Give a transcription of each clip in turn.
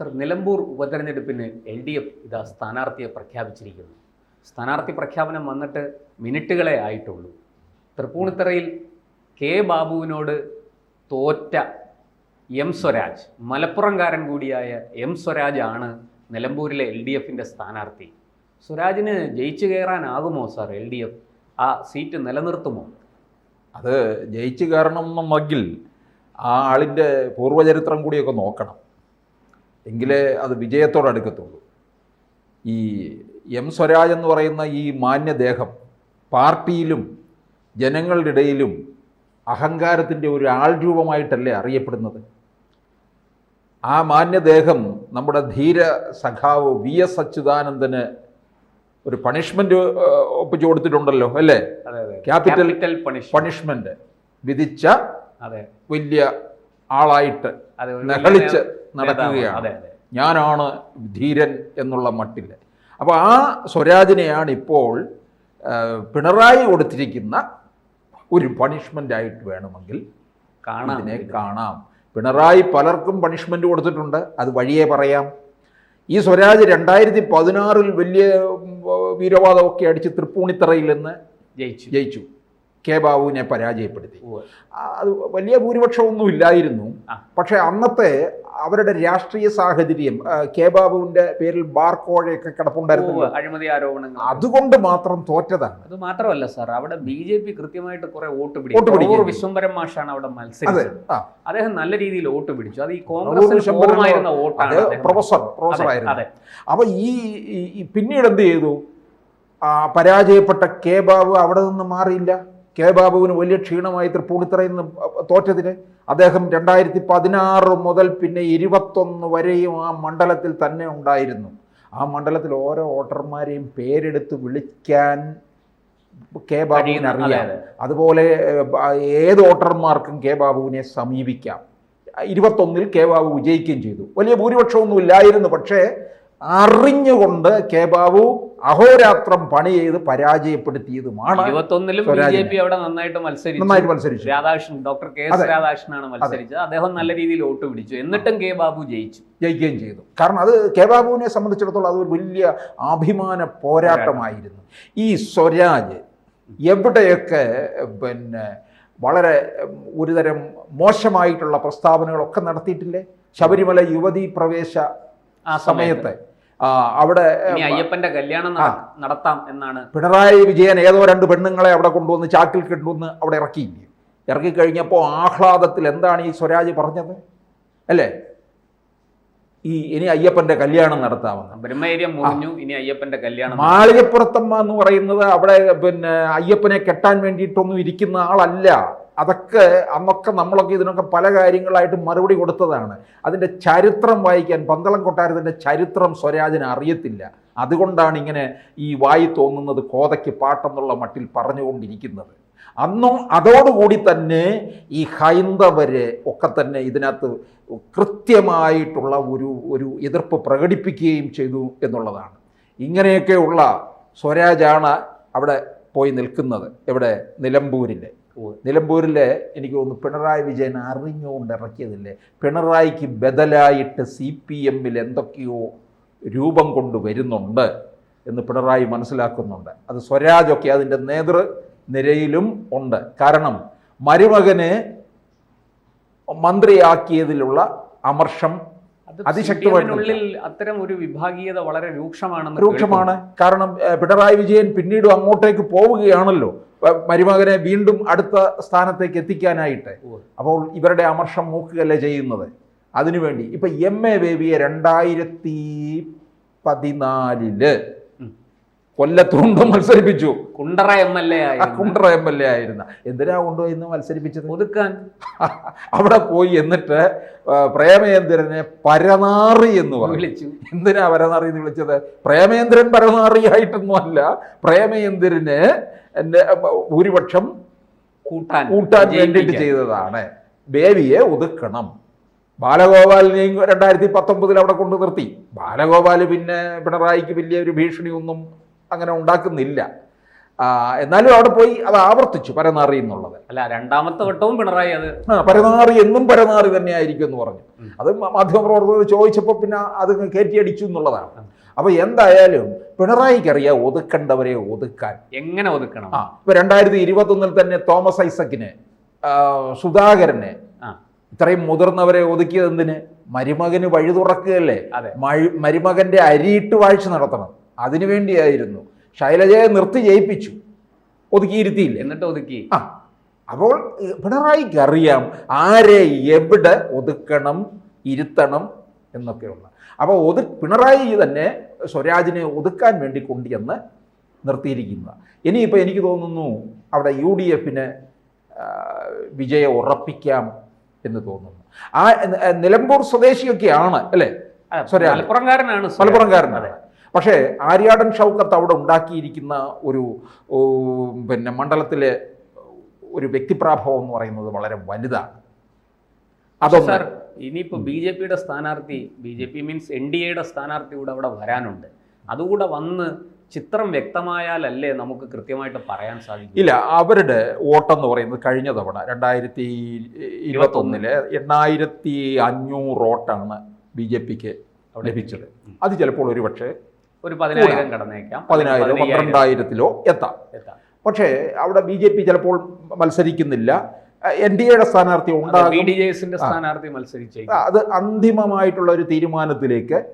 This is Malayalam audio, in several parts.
സർ നിലമ്പൂർ ഉപതെരഞ്ഞെടുപ്പിന് എൽ ഡി എഫ് ഇതാ സ്ഥാനാർത്ഥിയെ പ്രഖ്യാപിച്ചിരിക്കുന്നു. സ്ഥാനാർത്ഥി പ്രഖ്യാപനം വന്നിട്ട് മിനിറ്റുകളെ ആയിട്ടുള്ളൂ. തൃപ്പൂണിത്തറയിൽ കെ ബാബുവിനോട് തോറ്റ എം സ്വരാജ് മലപ്പുറംകാരൻ കൂടിയായ എം സ്വരാജ് ആണ് നിലമ്പൂരിലെ എൽ ഡി എഫിന്റെ സ്ഥാനാർത്ഥി. സ്വരാജിന് ജയിച്ചു കയറാനാകുമോ സാർ എൽ ഡി എഫ്? ആ സീറ്റ് നിലനിർത്തുമോ? അത് ജയിച്ചു കയറണം എന്നുണ്ടെങ്കിൽ ആ ആളിന്റെ പൂർവചരിത്രം കൂടിയൊക്കെ നോക്കണം. എങ്കിലേ അത് വിജയത്തോടടുക്കത്തുള്ളൂ. ഈ എം സ്വരാജ് എന്ന് പറയുന്ന ഈ മാന്യദേഹം പാർട്ടിയിലും ജനങ്ങളുടെ ഇടയിലും അഹങ്കാരത്തിന്റെ ഒരു ആൾ രൂപമായിട്ടല്ലേ അറിയപ്പെടുന്നത്? ആ മാന്യദേഹം നമ്മുടെ ധീര സഖാവ് വി എസ് അച്യുതാനന്ദന് ഒരു പണിഷ്മെന്റ് ഒപ്പിച്ചു കൊടുത്തിട്ടുണ്ടല്ലോ അല്ലേ? ക്യാപിറ്റൽ പണിഷ്മെന്റ് വിധിച്ച വലിയ ആളായിട്ട് നഹളിച്ച് നടക്കുകയാണ്. ഞാനാണ് ധീരൻ എന്നുള്ള മട്ടിൽ അപ്പോൾ ആ സ്വരാജിനെയാണ് ഇപ്പോൾ പിണറായി കൊടുത്തിരിക്കുന്ന ഒരു പണിഷ്മെന്റ് ആയിട്ട് വേണമെങ്കിൽ കാണാം ഇതിനെ കാണാം. പിണറായി പലർക്കും പണിഷ്മെന്റ് കൊടുത്തിട്ടുണ്ട്. അത് വഴിയേ പറയാം. ഈ സ്വരാജ് രണ്ടായിരത്തി പതിനാറിൽ വലിയ വീരവാദമൊക്കെ അടിച്ച് തൃപ്പൂണിത്തറയിൽ നിന്ന് ജയിച്ചു. ജയിച്ചു. കെ ബാബുവിനെ പരാജയപ്പെടുത്തി. അത് വലിയ ഭൂരിപക്ഷമൊന്നും ഇല്ലായിരുന്നു പക്ഷെ അന്നത്തെ അവരുടെ രാഷ്ട്രീയ സാഹചര്യം കെ ബാബുവിന്റെ പേരിൽ ബാർ കോഴയൊക്കെ കിടപ്പുണ്ടായിരുന്നു. അഴിമതി ആരോപണങ്ങൾ. അതുകൊണ്ട് മാത്രം തോറ്റതാണ്. അത് മാത്രമല്ല സാർ അവിടെ ബി ജെ പി കൃത്യമായിട്ട് കുറെ വോട്ട് പിടിച്ചു. വിശ്വംഭരൻ മാഷാണ് അവിടെ മത്സരിച്ചത്. അദ്ദേഹം നല്ല രീതിയിൽ വോട്ട് പിടിച്ചു. അത് ഈ കോൺഗ്രസ് പ്രൊഫസർ പ്രൊഫസർ ആയിരുന്നു അതെ. അപ്പൊ ഈ പിന്നീട് എന്ത് ചെയ്തു? പരാജയപ്പെട്ട കെ ബാബു അവിടെ നിന്ന് മാറിയില്ല? കെ ബാബുവിന് വലിയ ക്ഷീണമായി തൃപ്പൂണിത്തറയിൽ നിന്ന് തോറ്റതിന് അദ്ദേഹം രണ്ടായിരത്തി പതിനാറ് മുതൽ പിന്നെ ഇരുപത്തൊന്ന് വരെയും ആ മണ്ഡലത്തിൽ തന്നെ ഉണ്ടായിരുന്നു. ആ മണ്ഡലത്തിൽ ഓരോ വോട്ടർമാരെയും പേരെടുത്ത് വിളിക്കാൻ കെ ബാബുവിന് അറിയാം. അതുപോലെ ഏത് വോട്ടർമാർക്കും കെ ബാബുവിനെ സമീപിക്കാം. ഇരുപത്തൊന്നിൽ കെ ബാബു വിജയിക്കുകയും ചെയ്തു. വലിയ ഭൂരിപക്ഷമൊന്നും ഇല്ലായിരുന്നു. പക്ഷേ അറിഞ്ഞുകൊണ്ട് കെ ബാബു അഹോരാത്രം പണി ചെയ്ത് പരാജയപ്പെടുത്തിയതുമാണ് ഇരുപത്തൊന്നിലും ബി. ജെ പി അവിടെ നന്നായിട്ട് മത്സരിച്ചു. നന്നായിട്ട് മത്സരിച്ചു. രാധാകൃഷ്ണൻ ഡോക്ടർ കെ എസ് രാധാകൃഷ്ണനാണ് മത്സരിച്ചത്. അദ്ദേഹം നല്ല രീതിയിൽ വോട്ട് പിടിച്ചു. എന്നിട്ടും കെ ബാബു ജയിച്ചു. ജയിക്കുകയും ചെയ്തു. കാരണം അത് കെ ബാബുവിനെ സംബന്ധിച്ചിടത്തോളം അതൊരു വലിയ അഭിമാന പോരാട്ടമായിരുന്നു. ഈ സ്വരാജ് എവിടെയൊക്കെ പിന്നെ വളരെ ഒരുതരം മോശമായിട്ടുള്ള പ്രസ്താവനകളൊക്കെ നടത്തിയിട്ടില്ലേ? ശബരിമല യുവതി പ്രവേശ ആ സമയത്ത്. അവിടെ അയ്യപ്പന്റെ കല്യാണം നടത്താം എന്നാണ്. പിണറായി വിജയൻ ഏതോ രണ്ട് പെണ്ണുങ്ങളെ അവിടെ കൊണ്ടുവന്ന് ചാക്കിൽ കിട്ടുവന്ന് അവിടെ ഇറക്കിയില്ലേ? ഇറക്കി കഴിഞ്ഞപ്പോൾ ആഹ്ലാദത്തിൽ എന്താണ് ഈ സ്വരാജ് പറഞ്ഞത്? അല്ലേ? ഈ ഇനി അയ്യപ്പന്റെ കല്യാണം നടത്താമെന്ന്. ബ്രഹ്മേരിയം മുറിഞ്ഞു ഇനി അയ്യപ്പന്റെ കല്യാണം മാളികപ്പുറത്തമ്മ എന്ന് പറയുന്നത് അവിടെ പിന്നെ അയ്യപ്പനെ കെട്ടാൻ വേണ്ടിയിട്ടൊന്നും ഇരിക്കുന്ന ആളല്ല. അതൊക്കെ അന്നൊക്കെ നമ്മളൊക്കെ ഇതിനൊക്കെ പല കാര്യങ്ങളായിട്ട് മറുപടി കൊടുത്തതാണ്. അതിന്റെ ചരിത്രം വായിക്കാൻ പന്തളം കൊട്ടാരത്തിന്റെ ചരിത്രം സ്വരാജിന് അറിയത്തില്ല. അതുകൊണ്ടാണ് ഇങ്ങനെ ഈ വായി തോന്നുന്നത് കോതയ്ക്ക് പാട്ടെന്നുള്ള മട്ടിൽ പറഞ്ഞുകൊണ്ടിരിക്കുന്നത്. അന്നും അതോടുകൂടി തന്നെ ഈ ഹൈന്ദവരെ ഒക്കെ തന്നെ ഇതിനകത്ത് കൃത്യമായിട്ടുള്ള ഒരു ഒരു എതിർപ്പ് പ്രകടിപ്പിക്കുകയും ചെയ്തു എന്നുള്ളതാണ്. ഇങ്ങനെയൊക്കെയുള്ള സ്വരാജാണ് അവിടെ പോയി നിൽക്കുന്നത് എവിടെ നിലമ്പൂരിൽ. നിലമ്പൂരിലെ എനിക്ക് തോന്നുന്നു പിണറായി വിജയൻ അറിഞ്ഞുകൊണ്ട് ഇറക്കിയതില്ലേ പിണറായിക്ക് ബദലായിട്ട് സി പി എമ്മിൽ എന്തൊക്കെയോ രൂപം കൊണ്ടുവരുന്നുണ്ട് എന്ന് പിണറായി മനസ്സിലാക്കുന്നുണ്ട്. അത് സ്വരാജൊക്കെ അതിന്റെ നേതൃ നിരയിലും ഉണ്ട്. കാരണം മരുമകനെ മന്ത്രിയാക്കിയതിലുള്ള അമർഷം അത് അതിശക്തമായിട്ട് അത്തരം ഒരു വിഭാഗീയത വളരെ രൂക്ഷമാണെന്ന് രൂക്ഷമാണ്. കാരണം പിണറായി വിജയൻ പിന്നീട് അങ്ങോട്ടേക്ക് പോവുകയാണല്ലോ. മരുമകനെ വീണ്ടും അടുത്ത സ്ഥാനത്തേക്ക് എത്തിക്കാനായിട്ട്. അപ്പോൾ ഇവരുടെ അമർഷം മൂക്കുകയല്ലേ ചെയ്യുന്നത്? അതിനുവേണ്ടി. ഇപ്പൊ എം എ ബേബിയെ രണ്ടായിരത്തി പതിനാലിൽ ഉം. കൊല്ലത്തുകൊണ്ട് മത്സരിപ്പിച്ചു. Kundara M L A Kundara M L A ആയിരുന്ന. എന്തിനാ കൊണ്ടുപോയി ഇന്ന് മത്സരിപ്പിച്ചത്? ഒതുക്കാൻ അവിടെ പോയി എന്നിട്ട് പ്രേമേന്ദ്രനെ പരനാറി എന്ന് വിളിച്ചു. എന്തിനാ പരനാറി എന്ന് വിളിച്ചത്? പ്രേമേന്ദ്രൻ പരനാറിയായിട്ടൊന്നും അല്ല. പ്രേമേന്ദ്രന് എന്റെ ഭൂരിപക്ഷം കൂട്ടാൻ കൂട്ടാൻ വേണ്ടിയിട്ട് ചെയ്തതാണ്. ബേബിയെ ഒതുക്കണം. ബാലഗോപാലിനെയും രണ്ടായിരത്തി പത്തൊമ്പതിൽ അവിടെ കൊണ്ട് നിർത്തി. ബാലഗോപാൽ പിന്നെ പിണറായിക്ക് വലിയ ഒരു ഭീഷണിയൊന്നും അങ്ങനെ ഉണ്ടാക്കുന്നില്ല. എന്നാലും അവിടെ പോയി അത് ആവർത്തിച്ചു പരനാറി എന്നുള്ളത്. അല്ല രണ്ടാമത്തെ വട്ടവും പിണറായി അത് ആ പരനാറി എന്നും പരനാറി തന്നെ ആയിരിക്കും എന്ന് പറഞ്ഞു. അത് മാധ്യമപ്രവർത്തകർ ചോദിച്ചപ്പോൾ പിന്നെ അത് കയറ്റിയടിച്ചു എന്നുള്ളതാണ്. അപ്പോൾ എന്തായാലും പിണറായിക്ക് അറിയാം ഒതുക്കേണ്ടവരെ ഒതുക്കാൻ. എങ്ങനെ ഒതുക്കണം? ആ ഇപ്പൊ രണ്ടായിരത്തി ഇരുപത്തൊന്നിൽ തന്നെ തോമസ് ഐസക്കിന് സുധാകരന് ഇത്രയും മുതിർന്നവരെ ഒതുക്കിയത് എന്തിന്? മരുമകന് വഴി തുറക്കുകയല്ലേ മരുമകന്റെ അരിയിട്ട് വാഴ്ച നടത്തണം. അതിനു വേണ്ടിയായിരുന്നു. ശൈലജയെ നിർത്തി ജയിപ്പിച്ചു. ഒതുക്കിയിരുത്തിയില്ല എന്നിട്ട് ഒതുക്കി. ആ. അപ്പോൾ പിണറായിക്ക് അറിയാം ആരെ എവിടെ ഒതുക്കണം ഇരുത്തണം എന്നൊക്കെയുള്ള അപ്പോൾ ഒതു പിണറായി തന്നെ സ്വരാജിനെ ഒതുക്കാൻ വേണ്ടി കൊണ്ടുചെന്ന് നിർത്തിയിരിക്കുന്നത്. ഇനിയിപ്പോൾ എനിക്ക് തോന്നുന്നു അവിടെ യു ഡി എഫിന് വിജയം ഉറപ്പിക്കാം എന്ന് തോന്നുന്നു. ആ നിലമ്പൂർ സ്വദേശിയൊക്കെയാണ് അല്ലേ സ്വരാജ്. മലപ്പുറംകാരനാണ് മലപ്പുറംകാരനാണ്. അതെ. പക്ഷേ ആര്യാടൻ ഷൗക്കത്ത് അവിടെ ഉണ്ടാക്കിയിരിക്കുന്ന ഒരു പിന്നെ മണ്ഡലത്തിലെ ഒരു വ്യക്തിപ്രാഭവം എന്ന് പറയുന്നത് വളരെ വലുതാണ്. അതോ സാർ ഇനിയിപ്പോ ബി ജെ പിയുടെ സ്ഥാനാർത്ഥി B J P means N D എയുടെ സ്ഥാനാർത്ഥി കൂടെ അവിടെ വരാനുണ്ട്. അതുകൂടെ വന്ന് ചിത്രം വ്യക്തമായാലല്ലേ നമുക്ക് കൃത്യമായിട്ട് പറയാൻ സാധിക്കും? ഇല്ല അവരുടെ വോട്ടെന്ന് പറയുന്നത് കഴിഞ്ഞ തവണ രണ്ടായിരത്തി ഇരുപത്തൊന്നിൽ എണ്ണായിരത്തി അഞ്ഞൂറ് വോട്ടാണ് ബി ജെ പിക്ക് ലഭിച്ചത്. അത് ചിലപ്പോൾ ഒരു പക്ഷേ ഒരു പതിനായിരം കടന്നേക്കാം. പതിനായിരം പന്ത്രണ്ടായിരത്തിലോ എത്താം. പക്ഷേ അവിടെ ബി ജെ പി ചിലപ്പോൾ മത്സരിക്കുന്നില്ല. എൻ ഡി എയുടെ സ്ഥാനാർത്ഥി ഉണ്ടാകും. സ്ഥാനാർത്ഥി മത്സരിച്ചേക്കും. അത് അന്തിമമായിട്ടുള്ള ഒരു തീരുമാനത്തിലേക്ക്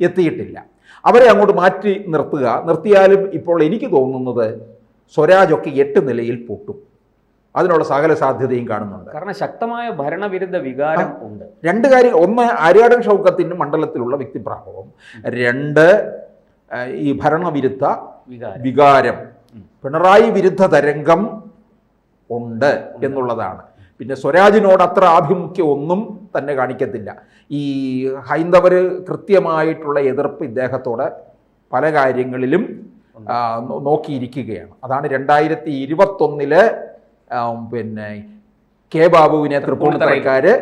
എത്തിയിട്ടില്ല. അവരെ അങ്ങോട്ട് മാറ്റി നിർത്തുക. നിർത്തിയാലും ഇപ്പോൾ എനിക്ക് തോന്നുന്നത് സ്വരാജൊക്കെ എട്ട് നിലയിൽ പൊട്ടും. അതിനുള്ള സകല സാധ്യതയും കാണുന്നുണ്ട്. കാരണം ശക്തമായ ഭരണവിരുദ്ധ വികാരം ഉണ്ട്. രണ്ട് കാര്യം. ഒന്ന് ആര്യാടൻ ഷൗക്കത്തിന്റെ മണ്ഡലത്തിലുള്ള വ്യക്തിപ്രാഭവം രണ്ട് ഈ ഭരണവിരുദ്ധ വികാരം. പിണറായി വിരുദ്ധ തരംഗം ഉണ്ട് എന്നുള്ളതാണ്. പിന്നെ സ്വരാജിനോട് അത്ര ആഭിമുഖ്യം ഒന്നും തന്നെ കാണിക്കത്തില്ല. ഈ ഹൈന്ദവർ കൃത്യമായിട്ടുള്ള എതിർപ്പ് ഇദ്ദേഹത്തോട് പല കാര്യങ്ങളിലും നോക്കിയിരിക്കുകയാണ്. അതാണ് രണ്ടായിരത്തി ഇരുപത്തൊന്നിൽ പിന്നെ കെ ബാബുവിനെ തൃപ്പൂണിത്തറക്കാര്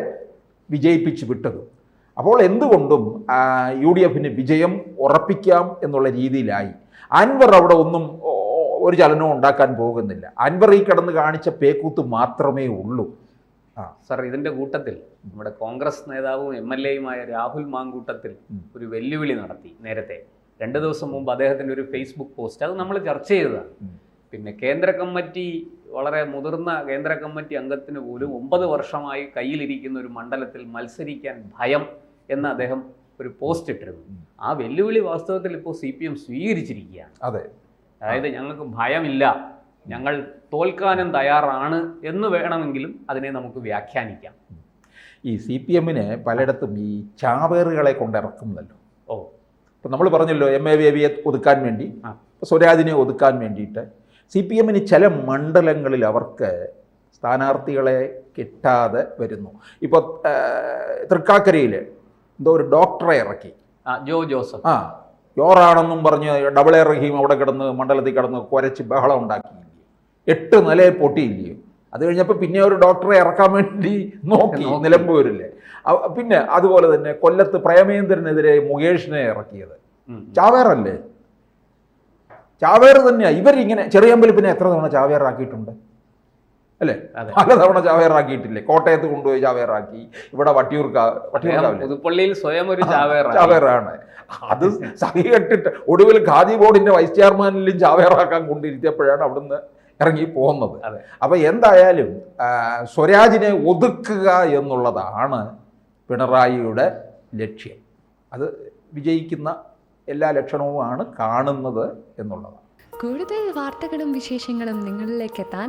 വിജയിപ്പിച്ചു വിട്ടത്. അപ്പോൾ എന്തുകൊണ്ടും യു ഡി എഫിന് വിജയം ഉറപ്പിക്കാം എന്നുള്ള രീതിയിലായി. അൻവർ അവിടെ ഒന്നും ഒരു ചലനവും ഉണ്ടാക്കാൻ പോകുന്നില്ല. അൻവർ ഈ കിടന്ന് കാണിച്ച പേക്കൂത്ത് മാത്രമേ ഉള്ളൂ. ആ. സർ ഇതിന്റെ കൂട്ടത്തിൽ നമ്മുടെ കോൺഗ്രസ് നേതാവും എം എൽ എയുമായ രാഹുൽ മാങ്കൂട്ടത്തിൽ ഒരു വെല്ലുവിളി നടത്തി നേരത്തെ. രണ്ട് ദിവസം മുമ്പ് അദ്ദേഹത്തിന്റെ ഒരു ഫേസ്ബുക്ക് പോസ്റ്റ് അത് നമ്മൾ ചർച്ച ചെയ്തതാണ്. പിന്നെ കേന്ദ്ര കമ്മിറ്റി വളരെ മുതിർന്ന കേന്ദ്ര കമ്മിറ്റി അംഗത്തിന് പോലും ഒമ്പത് വർഷമായി കയ്യിലിരിക്കുന്ന ഒരു മണ്ഡലത്തിൽ മത്സരിക്കാൻ ഭയം എന്ന് അദ്ദേഹം ഒരു പോസ്റ്റ് ഇട്ടിരുന്നു. ആ വെല്ലുവിളി വാസ്തവത്തിൽ ഇപ്പോൾ സി പി എം സ്വീകരിച്ചിരിക്കുകയാണ്. അതെ. അതായത് ഞങ്ങൾക്ക് ഭയമില്ല. ഞങ്ങൾ തോൽക്കാനും തയ്യാറാണ് എന്ന് വേണമെങ്കിലും അതിനെ നമുക്ക് വ്യാഖ്യാനിക്കാം. ഈ സി പി എമ്മിന് പലയിടത്തും ഈ ചാവേറുകളെ കൊണ്ടിറക്കുന്നല്ലോ. ഓ. ഇപ്പം നമ്മൾ പറഞ്ഞല്ലോ എം എ ബേബിയെ ഒതുക്കാൻ വേണ്ടി സ്വരാജിനെ ഒതുക്കാൻ വേണ്ടിയിട്ട് സി പി എമ്മിന് ചില മണ്ഡലങ്ങളിൽ അവർക്ക് സ്ഥാനാർത്ഥികളെ കിട്ടാതെ വരുന്നു. ഇപ്പോൾ തൃക്കാക്കരയിൽ എന്തോ ഒരു ഡോക്ടറെ ഇറക്കി. ജോ ജോസഫ്. ആ യോറാണെന്നും പറഞ്ഞ് ഡബിൾ എ റഹീം അവിടെ കിടന്ന് മണ്ഡലത്തിൽ കിടന്ന് കുരച്ച് ബഹളം ഉണ്ടാക്കിയില്ലേ? എട്ട് നിലയിൽ പൊട്ടിയില്ലയോ അത് കഴിഞ്ഞപ്പോൾ പിന്നെ ഒരു ഡോക്ടറെ ഇറക്കാൻ വേണ്ടി നോക്കി നിലമ്പൂരില്ലേ പിന്നെ അതുപോലെ തന്നെ കൊല്ലത്ത് പ്രേമേന്ദ്രനെതിരെ മുകേഷിനെ ഇറക്കിയത്. ചാവേറല്ലേ? ചാവേർ തന്നെയാണ് ഇവരിങ്ങനെ ചെറിയമ്പലപ്പിനെ എത്ര തവണ ചാവേറാക്കിയിട്ടുണ്ട്? അല്ലേ? പലതവണ പല തവണ ചാവേറാക്കിയിട്ടില്ലേ? കോട്ടയത്ത് കൊണ്ടുപോയി ചാവേറാക്കി. ഇവിടെ വട്ടിയൂർക്കാ പുതുപ്പള്ളിയിൽ സ്വയം ഒരു ചാവേറ ചാവേറാണ്. അത് സഹി കെട്ടിട്ട് ഒടുവിൽ ഖാദി ബോർഡിന്റെ വൈസ് ചെയർമാനിലും ചാവേറാക്കാൻ കൊണ്ടിരുത്തിയപ്പോഴാണ് അവിടുന്ന് ഇറങ്ങി പോകുന്നത് അതെ. അപ്പൊ എന്തായാലും സ്വരാജിനെ ഒതുക്കുക എന്നുള്ളതാണ് പിണറായിയുടെ ലക്ഷ്യം. അത് വിജയിക്കുന്ന എല്ലാ ലക്ഷണവുമാണ് കാണുന്നത് എന്നുള്ളതാണ്. കൂടുതൽ വാർത്തകളും വിശേഷങ്ങളും നിങ്ങളിലേക്ക് എത്താൻ